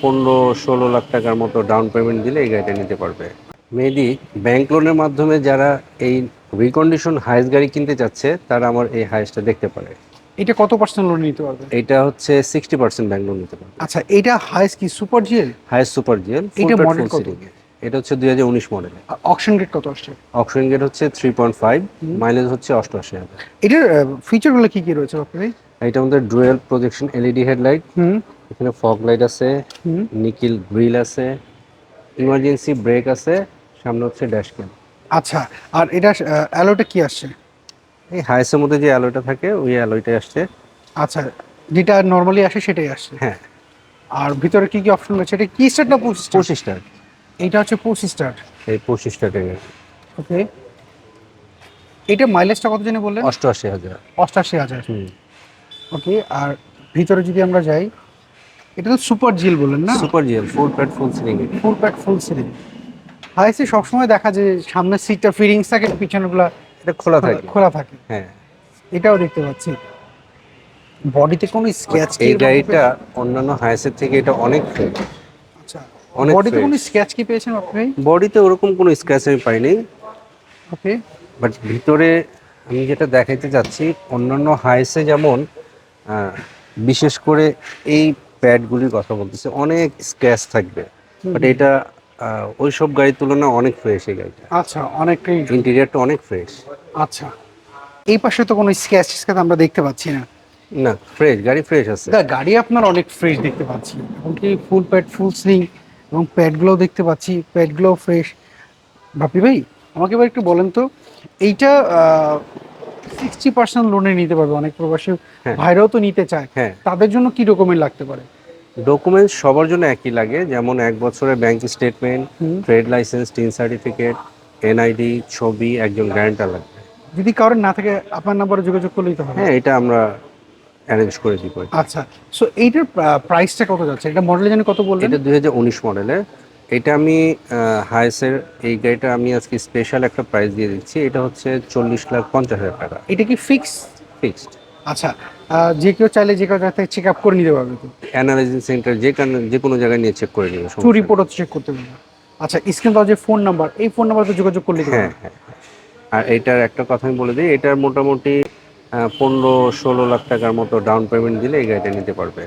পনেরো ষোলো লাখ টাকার মতো ডাউন পেমেন্ট দিলে এই গাড়িটা নিতে পারবে। মেবি ব্যাংক লোনের মাধ্যমে যারা এই রিকন্ডিশন হাইস গাড়ি কিনতে চাচ্ছে তারা আমার এই হাইসটা দেখতে পারে। এটা কত পার্সেন্ট লোন নিতে পারবে? এটা হচ্ছে সিক্সটি পার্সেন্ট ব্যাংক লোন নিতে পারবে। আচ্ছা এটা হাইস্ট কি সুপার জিএল হাইস সুপার জিএল এটা মডেল কত? এটা হচ্ছে দুই হাজার উনিশ মডেল অকশন গেট কত আসছে? অপশন গেট হচ্ছে থ্রি পয়েন্ট ফাইভ মাইলেজ হচ্ছে অষ্টআশি হাজার। এটার ফিচারগুলো কি কি রয়েছে আপনি এটা আমাদের ডুয়েল প্রজেকশন এলইডি হেডলাইট হুম। এখানে ফগ লাইট আছে নিকিল গ্রিল আছে ইমার্জেন্সি ব্রেক আছে সামনে হচ্ছে ড্যাশ ক্যাম। আচ্ছা আর এটা অ্যালোটা কি আসছে? এই হাইসের মধ্যে যে অ্যালয়টা থাকে ওই অ্যালয়টাই আসছে। আচ্ছা যেটা নর্মালি আসে সেটাই আসছে। হ্যাঁ। আর ভিতরে কি কি অপশন রয়েছে? এটা কি স্টার্ট না পঁচিশ পঁচিশটা এটা হচ্ছে পঁচিশ স্টার্ট এই পঁচিশটা টাকা ওকে এটা মাইলেজটা কত জানি বললেন? অষ্টআশি হাজার। অষ্টাশি হাজার। ওকে আর ভিতরে যদি আমরা যাই এটা তো সুপার জিল বললেন না? Super GL full pad full ceiling full pack full ceiling হাইসে সবসময় দেখা যায় সামনের সিটটা ফিরিংস থাকে পিছনেগুলা এটা খোলা থাকে। খোলা থাকে। হ্যাঁ। এটাও দেখতে পাচ্ছি। বডিতে কোনো স্ক্র্যাচ এই গাড়িটা অন্যান্য হাইসের থেকে এটা অনেক ফ্রেশ আচ্ছা। অনেক বডিতে কোনো স্ক্র্যাচ কি পেয়েছেন আপনি? বডিতে ওরকম কোনো স্ক্র্যাচ আমি পাইনি। ওকে। বাট ভিতরে আমি যেটা দেখাইতে যাচ্ছি অন্যান্য হাইসে যেমন বিশেষ করে এই প্যাডগুলির কথা বলতেছে অনেক স্ক্র্যাচ থাকবে। বাট এটা ওই সব গাড়ির তুলনায় অনেক ফ্রেশ এই গাড়িটা। আচ্ছা অনেকটাই ইন্টেরিয়ারটা অনেক ফ্রেশ আচ্ছা এই পাশে তো কোনো স্ক্র্যাচ স্ক্র্যাচ আমরা দেখতে পাচ্ছি না। না ফ্রেশ গাড়ি ফ্রেশ আছে। দা গাড়ি আপনার অনেক ফ্রেশ দেখতে পাচ্ছি। এমনকি ফুল প্যাড ফুল স্লিং এবং প্যাডগুলোও দেখতে পাচ্ছি প্যাডগুলোও ফ্রেশ বাপি ভাই আমাকে এবার একটু বলেন তো এইটা সিক্সটি পার্সেন্ট লোনে নিতে পারবে। অনেক প্রবাসী হ্যাঁ। ভাইরাও তো নিতে চায়। হ্যাঁ। তাদের জন্য কি ডকুমেন্ট লাগতে পারে? ডকুমেন্টস সবার জন্য একই লাগে। যেমন এক বছরের bank statement. Trade license TIN certificate NID ছবি একজন গ্যারান্টার লাগবে। যদি কারোর না থাকে আপনার নাম্বারে যোগাযোগ করলেই তো হবে। হ্যাঁ এটা আমরা অ্যারেঞ্জ করে দিব। আচ্ছা। সো এইটার প্রাইসটা কত যাচ্ছে? এটা মডেল জানি কত বললেন? এটা দুই হাজার উনিশ মডেলের এটা আমি হাইসের এই গাড়িটা আমি আজকে স্পেশাল একটা প্রাইস দিয়ে দিচ্ছি। এটা হচ্ছে চল্লিশ লাখ পঞ্চাশ হাজার টাকা। এটা কি ফিক্স ফিক্সড আচ্ছা যে কেউ চাইলে যে কেউ থেকে চেক আপ করে নিতে পারবে তো। অ্যানালাইজিং সেন্টার যে যে কোনো জায়গায় নিয়ে চেক করে নেবে টু রিপোর্টও চেক করতে পারবে আচ্ছা স্ক্রিন যে ফোন নাম্বার এই ফোন নাম্বারে যোগাযোগ করলে হ্যাঁ হ্যাঁ আর এটার একটা কথা আমি বলে দিই এটার মোটামুটি পনেরো ষোলো লাখ টাকার মতো ডাউন পেমেন্ট দিলে এই গাড়িটা নিতে পারবে।